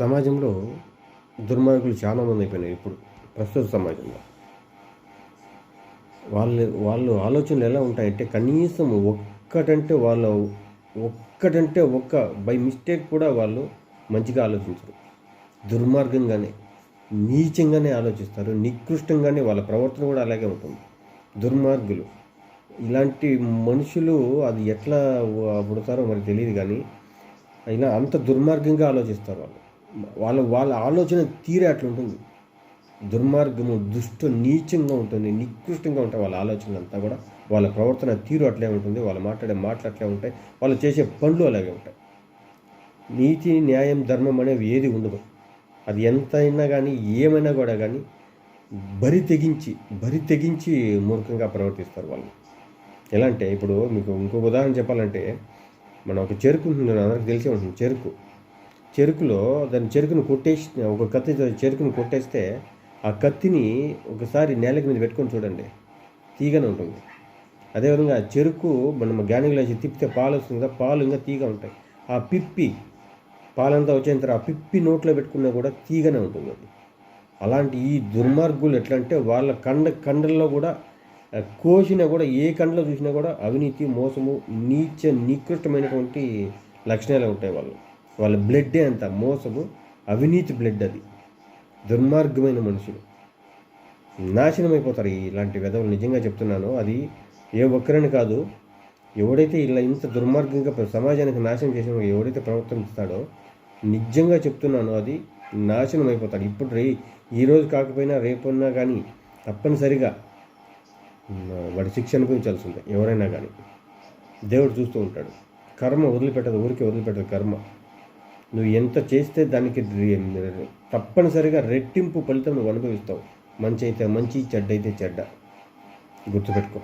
సమాజంలో దుర్మార్గులు చాలామంది అయిపోయినాయి ఇప్పుడు ప్రస్తుత సమాజంలో. వాళ్ళు వాళ్ళు ఆలోచనలు ఎలా ఉంటాయంటే కనీసం ఒక్కటంటే వాళ్ళ ఒక్కటంటే ఒక్క బై మిస్టేక్ కూడా వాళ్ళు మంచిగా ఆలోచించరు. దుర్మార్గంగానే నీచంగానే ఆలోచిస్తారు నికృష్టంగానే వాళ్ళ ప్రవర్తన కూడా అలాగే ఉంటుంది. దుర్మార్గులు. ఇలాంటి మనుషులు అది ఎట్లా పుడతారో మరి తెలియదు కానీ ఇలా అంత దుర్మార్గంగా ఆలోచిస్తారు వాళ్ళు. వాళ్ళ వాళ్ళ ఆలోచన తీరే అట్లా ఉంటుంది దుర్మార్గము దుష్ట నీచంగా ఉంటుంది నికృష్టంగా ఉంటాయి వాళ్ళ ఆలోచనలు అంతా కూడా. వాళ్ళ ప్రవర్తన తీరు అట్లే ఉంటుంది వాళ్ళు మాట్లాడే మాటలు అట్లే ఉంటాయి వాళ్ళు చేసే పనులు అలాగే ఉంటాయి. నీతి న్యాయం ధర్మం అనేవి ఏది ఉండదు. అది ఎంతైనా కానీ ఏమైనా కూడా కానీ బరి తెగించి బరి తెగించి మూర్ఖంగా ప్రవర్తిస్తారు వాళ్ళు ఎలా అంటే ఇప్పుడు మీకు ఇంకొక ఉదాహరణ చెప్పాలంటే మనం ఒక చెరుకు ఉంటుంది అందరికి తెలిసే ఉంటుంది చెరుకు. చెరుకులో దాని చెరుకును కొట్టేసి ఒక కత్తి చెరుకును కొట్టేస్తే ఆ కత్తిని ఒకసారి నేలకి మీద పెట్టుకొని చూడండి. తీగనే ఉంటుంది. అదేవిధంగా చెరుకు మనం గ్యానింగ్లో వేసి తిప్పితే పాలు వస్తుంది కదా పాలు ఇంకా తీగ ఉంటాయి. ఆ పిప్పి పాలంతా వచ్చిన తర్వాత ఆ పిప్పి నోట్లో పెట్టుకున్నా కూడా తీగనే ఉంటుంది అది. అలాంటి ఈ దుర్మార్గులు ఎట్లా అంటే వాళ్ళ కండ కండల్లో కూడా కోసినా కూడా ఏ కండలో చూసినా కూడా అవినీతి మోసము నీచ నికృష్టమైనటువంటి లక్షణాలు ఉంటాయి వాళ్ళు వాళ్ళ బ్లడ్డే అంత మోసము అవినీతి బ్లడ్ అది. దుర్మార్గమైన మనుషులు. నాశనం అయిపోతారు ఇలాంటి విధవులు. నిజంగా చెప్తున్నాను అది ఏ ఒక్కరిని కాదు ఎవడైతే ఇలా ఇంత దుర్మార్గంగా సమాజానికి నాశనం చేసిన ఎవడైతే ప్రవర్తిస్తాడో నిజంగా చెప్తున్నాను అది నాశనం అయిపోతాడు ఇప్పుడు రే ఈ రోజు కాకపోయినా రేపున్నా కానీ తప్పనిసరిగా వాడి శిక్ష అనుభవించాల్సి ఉంటుంది ఎవరైనా కానీ. దేవుడు చూస్తూ ఉంటాడు. కర్మ వదిలిపెట్టదు ఊరికే వదిలిపెట్టదు కర్మ. నువ్వు ఎంత చేస్తే దానికి తప్పనిసరిగా రెట్టింపు ఫలితం నువ్వు అనుభవిస్తావు. మంచి అయితే మంచి చెడ్డ అయితే చెడ్డ. గుర్తుపెట్టుకో.